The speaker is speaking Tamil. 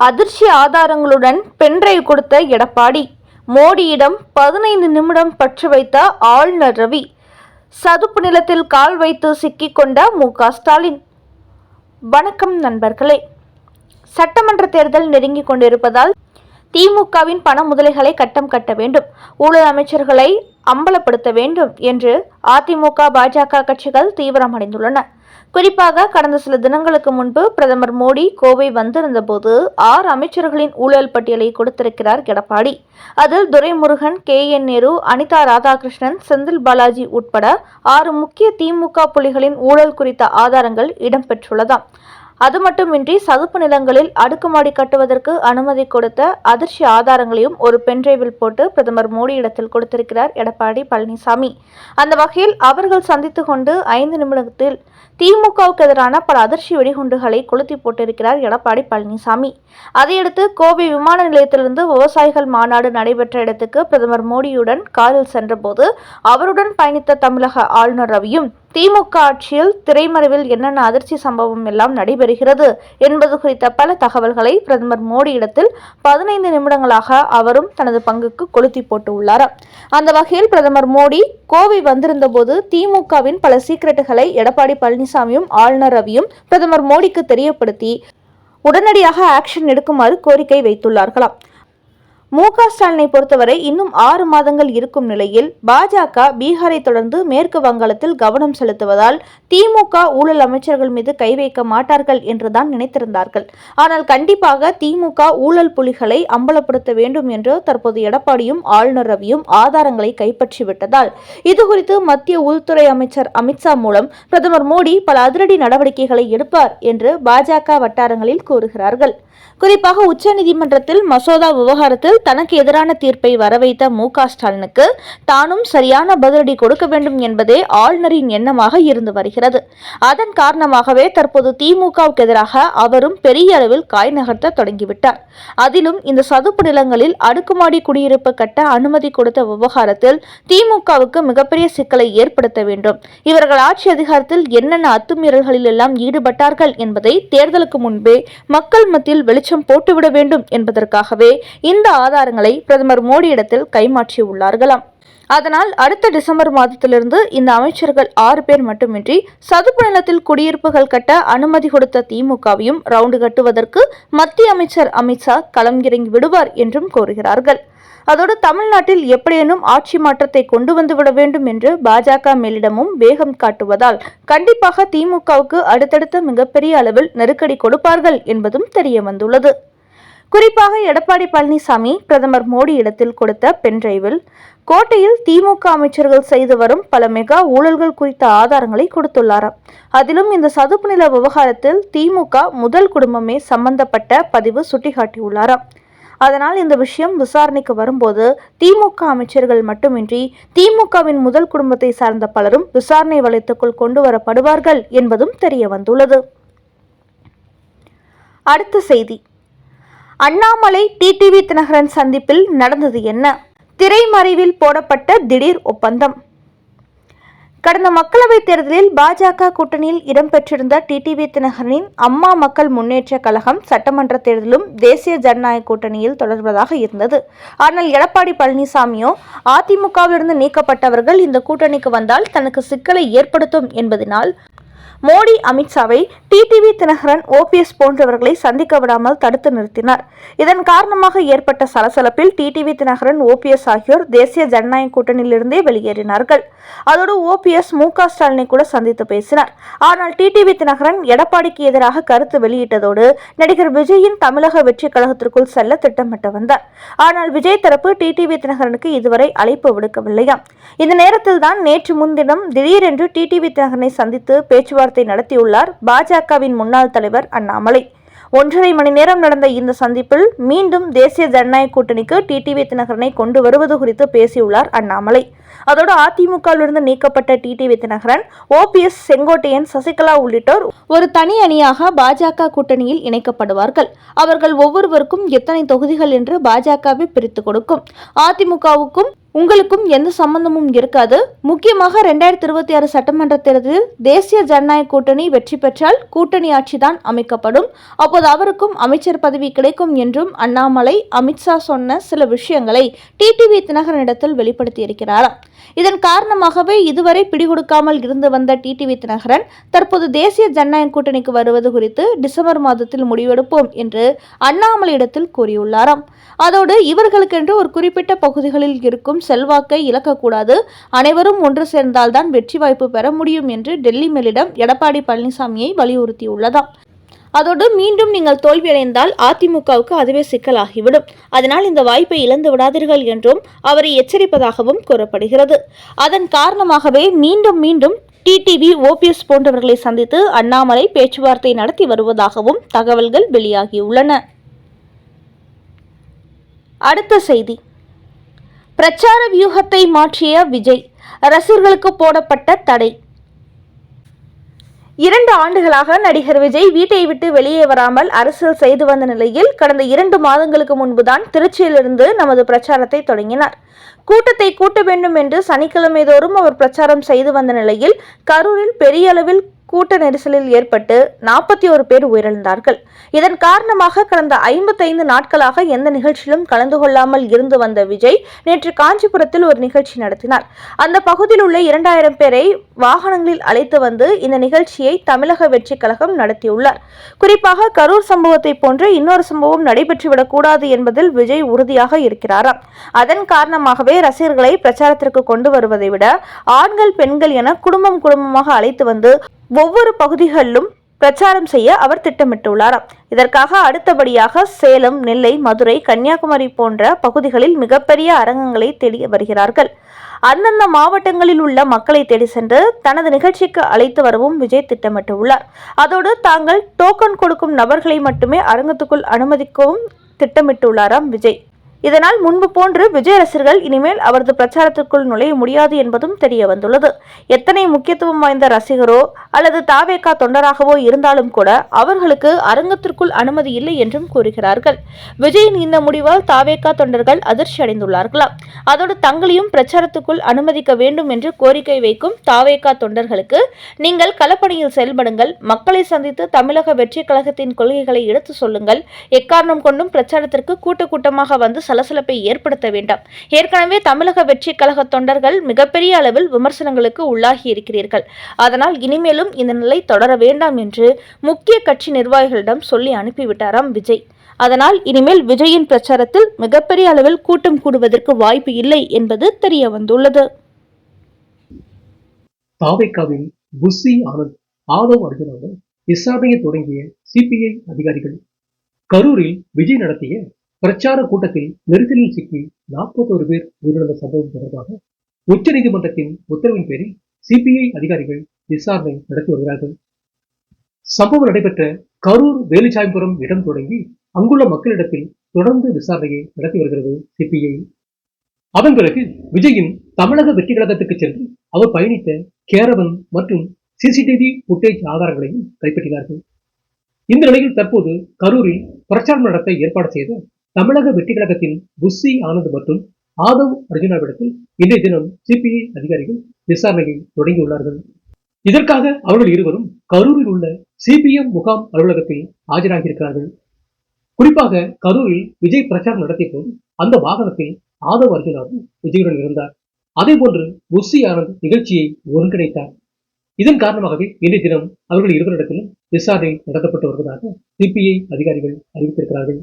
அதிர்ச்சி ஆதாரங்களுடன் பென்ட்ரைவ் கொடுத்த எடப்பாடி. மோடியிடம் பதினைந்து நிமிடம் பற்று வைத்த ஆளுநர் ரவி. சதுப்பு நிலத்தில் கால் வைத்து சிக்கிக்கொண்ட மு. க. ஸ்டாலின். வணக்கம் நண்பர்களே. சட்டமன்ற தேர்தல் நெருங்கிக் கொண்டிருப்பதால் திமுகவின் பண முதலைகளை கட்டம் கட்ட வேண்டும். ஊழல் அமைச்சர்களை அம்பலப்படுத்த வேண்டும் என்று அதிமுக பாஜக கட்சிகள் தீவிரமடைந்துள்ளன. குறிப்பாக கடந்த சில தினங்களுக்கு முன்பு பிரதமர் மோடி கோவை வந்திருந்தபோது ஆறு அமைச்சர்களின் ஊழல் பட்டியலை கொடுத்திருக்கிறார் எடப்பாடி. அதில் துரைமுருகன் கே. என். நேரு அனிதா ராதாகிருஷ்ணன் செந்தில் பாலாஜி உட்பட ஆறு முக்கிய திமுக புலிகளின் ஊழல் குறித்த ஆதாரங்கள் இடம்பெற்றுள்ளதாம். அது மட்டுமின்றி சதுப்பு நிலங்களில் அடுக்குமாடி கட்டுவதற்கு அனுமதி கொடுத்த அதிர்ச்சி ஆதாரங்களையும் ஒரு பென்டிரைவில் போட்டு பிரதமர் மோடி இடத்தில் கொடுத்திருக்கிறார். எடப்பாடி பழனிசாமி. அந்த வகையில் அவர்கள் சந்தித்து கொண்டு ஐந்து நிமிடத்தில் திமுகவுக்கு எதிரான பல அதிர்ச்சி வெடிகுண்டுகளை கொளுத்தி போட்டிருக்கிறார் எடப்பாடி பழனிசாமி. அதையடுத்து கோவை விமான நிலையத்திலிருந்து விவசாயிகள் மாநாடு நடைபெற்ற இடத்துக்கு பிரதமர் மோடியுடன் காரில் சென்றபோது அவருடன் பயணித்த தமிழக ஆளுநர் ரவியும் திமுக ஆட்சியில் திரைமறைவில் என்னென்ன அதிர்ச்சி சம்பவம் எல்லாம் நடைபெறுகிறது என்பது குறித்த பல தகவல்களை பிரதமர் மோடியிடத்தில் பதினைந்து நிமிடங்களாக அவரும் தனது பங்குக்கு கொளுத்தி போட்டு உள்ளார். அந்த வகையில் பிரதமர் மோடி கோவை வந்திருந்தபோது திமுகவின் பல சீக்கிரட்டுகளை எடப்பாடி பழனிசாமியும் ஆளுநர் ரவியும் பிரதமர் மோடிக்கு தெரியப்படுத்தி உடனடியாக ஆக்ஷன் எடுக்குமாறு கோரிக்கை வைத்துள்ளார்களாம். மு க ஸ்டாலினை பொறுத்தவரை இன்னும் ஆறு மாதங்கள் இருக்கும் நிலையில் பாஜக பீகாரை தொடர்ந்து மேற்கு வங்காளத்தில் கவனம் செலுத்துவதால் திமுக ஊழல் அமைச்சர்கள் மீது கை வைக்க மாட்டார்கள் என்றுதான் நினைத்திருந்தார்கள். ஆனால் கண்டிப்பாக திமுக ஊழல் புலிகளை அம்பலப்படுத்த வேண்டும் என்று தற்போது எடப்பாடியும் ஆளுநர் ரவியும் ஆதாரங்களை கைப்பற்றிவிட்டதால். இதுகுறித்து மத்திய உள்துறை அமைச்சர் அமித்ஷா மூலம் பிரதமர் மோடி பல அதிரடி நடவடிக்கைகளை எடுப்பார் என்று பாஜக வட்டாரங்களில் கூறுகிறார்கள். குறிப்பாக உச்சநீதிமன்றத்தில் மசோதா விவகாரத்தில் தனக்கு எதிரான தீர்ப்பை வரவைத்த மு க ஸ்டாலினுக்கு தானும் சரியான பதிலடி கொடுக்க வேண்டும் என்பதே ஆளுநரின் எண்ணமாக இருந்து வருகிறது. அதன் காரணமாகவே தற்போது திமுகவுக்கு எதிராக அவரும் பெரிய அளவில் காய் நகர்த்த தொடங்கிவிட்டார். அதிலும் இந்த சதுப்பு நிலங்களில் அடுக்குமாடி குடியிருப்பு கட்ட அனுமதி கொடுத்த விவகாரத்தில் திமுகவுக்கு மிகப்பெரிய சிக்கலை ஏற்படுத்த வேண்டும். இவர்கள் ஆட்சி அதிகாரத்தில் என்னென்ன அத்துமீறல்களில் எல்லாம் ஈடுபட்டார்கள் என்பதை தேர்தலுக்கு முன்பே மக்கள் மத்தியில் வெளிச்சம் போட்டுவிட வேண்டும் என்பதற்காகவே இந்த ஆதாரங்களை பிரதமர் மோடியிடத்தில் கைமாற்றியுள்ளார்களாம். அதனால் அடுத்த டிசம்பர் மாதத்திலிருந்து இந்த அமைச்சர்கள் ஆறு பேர் மட்டுமின்றி சதுப்பு நிலத்தில் குடியிருப்புகள் கட்ட அனுமதி கொடுத்த திமுகவையும் ரவுண்டு கட்டுவதற்கு மத்திய அமைச்சர் அமித்ஷா களம் இறங்கி விடுவார் என்றும் கோருகிறார்கள். அதோடு தமிழ்நாட்டில் எப்படியேனும் ஆட்சி மாற்றத்தை கொண்டு வந்து விட வேண்டும் என்று பாஜக மேலிடமும் வேகம் காட்டுவதால் கண்டிப்பாக திமுகவுக்கு அடுத்தடுத்த மிகப்பெரிய அளவில் நெருக்கடி கொடுப்பார்கள் என்பதும் தெரிய வந்துள்ளது குறிப்பாக எடப்பாடி பழனிசாமி பிரதமர் மோடி இடத்தில் கொடுத்த பென்டிரைவில் கோட்டையில் திமுக அமைச்சர்கள் செய்து வரும் பல மெகா ஊழல்கள் குறித்த ஆதாரங்களை கொடுத்துள்ளாராம். அதிலும் இந்த சதுப்பு நில விவகாரத்தில் திமுக முதல் குடும்பமே சம்பந்தப்பட்ட பதிவு சுட்டிக்காட்டியுள்ளாராம். அதனால் இந்த விஷயம் விசாரணைக்கு வரும்போது திமுக அமைச்சர்கள் மட்டுமின்றி திமுகவின் முதல் குடும்பத்தை சார்ந்த பலரும் விசாரணை வளையத்துக்குள் கொண்டு வரப்படுவார்கள் என்பதும் தெரிய வந்துள்ளது. அடுத்த செய்தி. அண்ணாமலை டிடிவி தினகரன் சந்திப்பில் நடந்தது என்ன? திரைமறைவில் போடப்பட்ட திடீர் ஒப்பந்தம். கடந்த மக்களவைத் தேர்தலில் பாஜக கூட்டணியில் இடம்பெற்றிருந்த டிடிவி தினகரனின் அம்மா மக்கள் முன்னேற்ற கழகம் சட்டமன்ற தேர்தலும் தேசிய ஜனநாயக கூட்டணியில் தொடர்வதாக இருந்தது. ஆனால் எடப்பாடி பழனிசாமியோ அதிமுகவிலிருந்து நீக்கப்பட்டவர்கள் இந்த கூட்டணிக்கு வந்தால் தனக்கு சிக்கலை ஏற்படுத்தும் என்பதனால் மோடி அமித்ஷாவை டிடிவி தினகரன் ஓபிஎஸ் போன்றவர்களை சந்திக்க விடாமல் தடுத்து நிறுத்தினார். இதன் காரணமாக ஏற்பட்ட சலசலப்பில் டிடிவி தினகரன் ஓபிஎஸ் ஆகியோர் தேசிய ஜனநாயக கூட்டணியிலிருந்தே வெளியேறினார்கள். அதோடு ஓபிஎஸ் மு க ஸ்டாலினை கூட சந்தித்து பேசினார். ஆனால் டிடிவி தினகரன் எடப்பாடிக்கு எதிராக கருத்து வெளியிட்டதோடு நடிகர் விஜயின் தமிழக வெற்றி கழகத்திற்குள் செல்ல திட்டமிட்டு வந்தார். ஆனால் விஜய் தரப்பு டிடிவி தினகரனுக்கு இதுவரை அழைப்பு விடுக்கவில்லையாம். இந்த நேரத்தில் தான் நேற்று முன்தினம் திடீரென்று டிடிவி தினகரனை சந்தித்து பேச்சு பேச்சுவார்த்தை நடத்தியுள்ளார் பாஜகவின் முன்னாள் தலைவர் அண்ணாமலை. ஒன்றரை மணி நேரம் நடந்த இந்த சந்திப்பில் மீண்டும் தேசிய ஜனநாயக கூட்டணிக்கு டிடிவி தினகரனை கொண்டு வருவது குறித்து பேசியுள்ளார் அண்ணாமலை. அதோடு அதிமுகவிலிருந்து நீக்கப்பட்ட டிடிவி தினகரன் ஓபிஎஸ் செங்கோட்டையன் சசிகலா உள்ளிட்டோர் ஒரு தனி அணியாக பாஜக கூட்டணியில் இணைக்கப்படுவார்கள். அவர்கள் ஒவ்வொருவருக்கும் எத்தனை தொகுதிகள் என்று பாஜகவை பிரித்து கொடுக்கும். அதிமுகவுக்கும் உங்களுக்கும் எந்த சம்பந்தமும் இருக்காது. முக்கியமாக ரெண்டாயிரத்தி இருபத்தி ஆறு சட்டமன்ற தேர்தலில் தேசிய ஜனநாயக கூட்டணி வெற்றி பெற்றால் கூட்டணி ஆட்சிதான் அமைக்கப்படும். அப்போது அவருக்கும் அமைச்சர் பதவி கிடைக்கும் என்றும் அண்ணாமலை அமித்ஷா சொன்ன சில விஷயங்களை டிடிவி தினகரனிடத்தில் வெளிப்படுத்தியிருக்கிறாராம். இதன் காரணமாகவே இதுவரை பிடிகொடுக்காமல் இருந்து வந்த டிடிவி தினகரன் தற்போது தேசிய ஜனநாயக கூட்டணிக்கு வருவது குறித்து டிசம்பர் மாதத்தில் முடிவெடுப்போம் என்று அண்ணாமலையிடத்தில் கூறியுள்ளாராம். அதோடு இவர்களுக்கென்று ஒரு குறிப்பிட்ட பகுதிகளில் இருக்கும் செல்வாக்கை இழக்கக்கூடாது. அனைவரும் ஒன்று சேர்ந்தால்தான் வெற்றி வாய்ப்பு பெற முடியும் என்று டெல்லி மேலிடம் எடப்பாடி பழனிசாமியை வலியுறுத்தியுள்ளதாம். அதோடு மீண்டும் நீங்கள் தோல்வியடைந்தால் அதிமுகவுக்கு அதுவே சிக்கலாகிவிடும். அதனால் இந்த வாய்ப்பை இழந்து விடாதீர்கள் என்றும் அவரை எச்சரிப்பதாகவும் கூறப்படுகிறது. அதன் காரணமாகவே மீண்டும் மீண்டும் டிடிவி ஓபிஎஸ் போன்றவர்களை சந்தித்து அண்ணாமலை பேச்சுவார்த்தை நடத்தி வருவதாகவும் தகவல்கள் வெளியாகியுள்ளன. அடுத்த செய்தி. பிரச்சார வியூகத்தை மாற்றிய விஜய் ரசிகர்களுக்கு போடப்பட்ட தடை. இரண்டு ஆண்டுகளாக நடிகர் விஜய் வீட்டை விட்டு வெளியே வராமல் அரசியல் செய்து வந்த நிலையில் கடந்த இரண்டு மாதங்களுக்கு முன்புதான் திருச்சியிலிருந்து நமது பிரச்சாரத்தை தொடங்கினார். கூட்டத்தை கூட்ட வேண்டும் என்று சனிக்கிழமை தோறும் அவர் பிரச்சாரம் செய்து வந்த நிலையில் கரூரில் பெரிய அளவில் கூட்ட நெரிசலில் ஏற்பட்டு நாற்பத்தி ஒரு பேர் உயிரிழந்தார்கள். இதன் காரணமாக கடந்த ஐம்பத்தைந்து நாட்களாக எந்த நிகழ்ச்சியிலும் கலந்து கொள்ளாமல் இருந்து வந்த விஜய் நேற்று காஞ்சிபுரத்தில் ஒரு நிகழ்ச்சி நடத்தினார். அந்த பகுதியில் உள்ள இரண்டாயிரம் பேரை வாகனங்களில் அழைத்து வந்து இந்த நிகழ்ச்சியை தமிழக வெற்றி கழகம் நடத்தியுள்ளார். குறிப்பாக கரூர் சம்பவத்தை போன்ற இன்னொரு சம்பவம் நடைபெற்றுவிடக்கூடாது என்பதில் விஜய் உறுதியாக இருக்கிறாராம். அதன் காரணமாகவே ரசிகர்களை பிரச்சாரத்திற்கு கொண்டு வருவதை விட ஆண்கள் பெண்கள் என குடும்பம் குடும்பமாக அழைத்து வந்து ஒவ்வொரு பகுதிகளிலும் பிரச்சாரம் செய்ய அவர் திட்டமிட்டுள்ளாராம் இதற்காக அடுத்தபடியாக சேலம் நெல்லை மதுரை கன்னியாகுமரி போன்ற பகுதிகளில் மிகப்பெரிய அரங்கங்களை தேடி வருகிறார்கள். அந்தந்த மாவட்டங்களில் உள்ள மக்களை தேடி சென்று தனது நிகழ்ச்சிக்கு அழைத்து வரவும் விஜய் திட்டமிட்டுள்ளார். அதோடு தாங்கள் டோக்கன் கொடுக்கும் நபர்களை மட்டுமே அரங்கத்துக்குள் அனுமதிக்கவும் திட்டமிட்டுள்ளாராம் விஜய். இதனால் முன்பு போன்று விஜய் ரசிகர்கள் இனிமேல் அவரது பிரச்சாரத்திற்குள் நுழைய முடியாது என்பதும் தெரிய வந்துள்ளது. எத்தனை முக்கியத்துவம் வாய்ந்த ரசிகரோ அல்லது தாவேக்கா தொண்டராகவோ இருந்தாலும் கூட அவர்களுக்கு அரங்கத்திற்குள் அனுமதி இல்லை என்றும் கூறுகிறார்கள். விஜயின் இந்த முடிவால் தாவேக்கா தொண்டர்கள் அதிர்ச்சி அடைந்துள்ளார்களாம் அதோடு தங்களையும் பிரச்சாரத்துக்குள் அனுமதிக்க வேண்டும் என்று கோரிக்கை வைக்கும் தாவேக்கா தொண்டர்களுக்கு நீங்கள் களப்பணியில் செயல்படுங்கள். மக்களை சந்தித்து தமிழக வெற்றி கழகத்தின் கொள்கைகளை எடுத்து சொல்லுங்கள். எக்காரணம் கொண்டும் பிரச்சாரத்திற்கு கூட்ட கூட்டமாக வந்து சலசலப்பை ஏற்படுத்த வேண்டாம். ஏற்கனவே தமிழக வெற்றி கழக தொண்டர்கள் மிகப்பெரிய அளவில் விமர்சனங்களுக்கு உள்ளாகி இருக்கிறீர்கள். அதனால் இனிமேலும் இந்த நிலை தொடர வேண்டாம் என்று முக்கிய கட்சி நிர்வாகிகளிடம் சொல்லி அனுப்பிவிட்டாராம் விஜய். அதனால் இனிமேல் விஜயின் பிரச்சாரத்தில் மிகப்பெரிய அளவில் கூட்டம் கூடுவதற்கு வாய்ப்பு இல்லை என்பது தெரிய வந்துள்ளது. தாவேக்காவின் புஸ்ஸி ஆனந்த் ஆதவ் அர்ஜுனாவுடன் விசாரணையை தொடங்கிய சிபிஐ அதிகாரிகள் கரூரில் விஜய் நடத்திய பிரச்சார கூட்டத்தில் நெரிசலில் சிக்கி நாற்பத்தோரு பேர் உயிரிழந்த சம்பவம் தொடர்பாக உச்சநீதிமன்றத்தின் உத்தரவின் பேரில் சிபிஐ அதிகாரிகள் விசாரணை நடத்தி வருகிறார்கள். சம்பவம் நடைபெற்ற கரூர் வேலுச்சாயபுரம் இடம் தொடங்கி அங்குள்ள மக்களிடத்தில் தொடர்ந்து விசாரணையை நடத்தி வருகிறது சிபிஐ. அதன் பிறகு விஜயின் தமிழக வெற்றி கழகத்துக்கு சென்று அவர் பயணித்த கேரவன் மற்றும் சிசிடிவி புட்டேஜ் ஆதாரங்களையும் கைப்பற்றினார்கள். இந்த நிலையில் தற்போது கரூரில் பிரச்சாரம் நடத்த ஏற்பாடு செய்த தமிழக வெற்றி கழகத்தின் புஸ்ஸி ஆனந்த் மற்றும் ஆதவ் அர்ஜுனாவிடத்தில் இன்றைய தினம் சிபிஐ அதிகாரிகள் விசாரணையை தொடங்கியுள்ளார்கள். இதற்காக அவர்கள் இருவரும் கரூரில் உள்ள சிபிஎம் முகாம் அலுவலகத்தில் ஆஜராகியிருக்கிறார்கள். குறிப்பாக கரூரில் விஜய் பிரச்சாரம் நடத்திய போது அந்த வாகனத்தில் ஆதவ் அர்ஜுனாவும் விஜயுடன் இருந்தார். அதே போன்று புஸ்ஸி ஆனந்த் நிகழ்ச்சியை ஒருங்கிணைத்தார். இதன் காரணமாகவே இன்றைய தினம் அவர்கள் இருவரிடத்திலும் விசாரணை நடத்தப்பட்டு வருவதாக சிபிஐ அதிகாரிகள் அறிவித்திருக்கிறார்கள்.